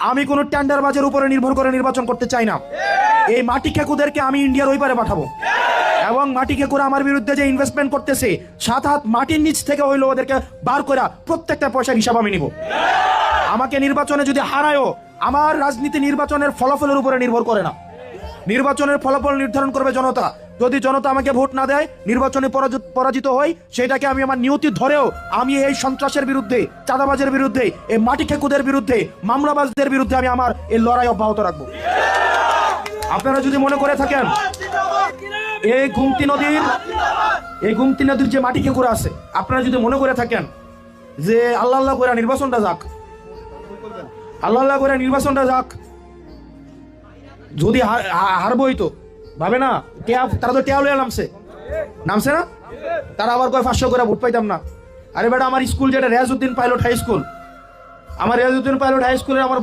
আমি কোনো টেন্ডার বাজের উপরে নির্ভর করে নির্বাচন করতে চাই না। এই মাটি খেকুদেরকে আমি ইন্ডিয়ার ওই পারে পাঠাবো। এবং মাটি খেকুরা আমার বিরুদ্ধে যে ইনভেস্টমেন্ট করতেছে, সাত হাত মাটির নিচ থেকে হইল ওদেরকে বার করা প্রত্যেকটা পয়সার হিসাব আমি নিব। আমাকে নির্বাচনে যদি হারায়ও, আমার রাজনীতি নির্বাচনের ফলাফলের উপরে নির্ভর করে না। নির্বাচনের ফলাফল নির্ধারণ করবে জনতা। যদি জনতা আমাকে ভোট না দেয়, নির্বাচনে পরাজিত- হই, সেটাকে আমি আমার নিয়তি ধরেও আমি এই সন্ত্রাসের বিরুদ্ধে, চাঁদাবাজের বিরুদ্ধে, এই মাটি খেকুদের বিরুদ্ধে, মামলাবাজদের বিরুদ্ধে আমি আমার এই লড়াই অব্যাহত রাখব। আপনারা যদি মনে করে থাকেন, এই গুমতি নদীর, এই গুমতি নদীর যে মাটি খেকুরা আছে, আপনারা যদি মনে করে থাকেন যে আল্লাহ আল্লাহ করে নির্বাচনটা যাক, আল্লাহ আল্লাহ করে নির্বাচনটা যাক, যদি হারবোই তো ভাবে না, টিয়া, তারা তো টিয়া লইয়া নামছে। নামছে না? তারা আবার কয়, পাঁচশো করে ভোট পাইতাম না। আরে বেটা, আমার স্কুল যেটা, রেয়াজউদ্দিন পাইলট হাই স্কুল। আমার রেয়াজউদ্দিন পাইলট হাই স্কুলের আমার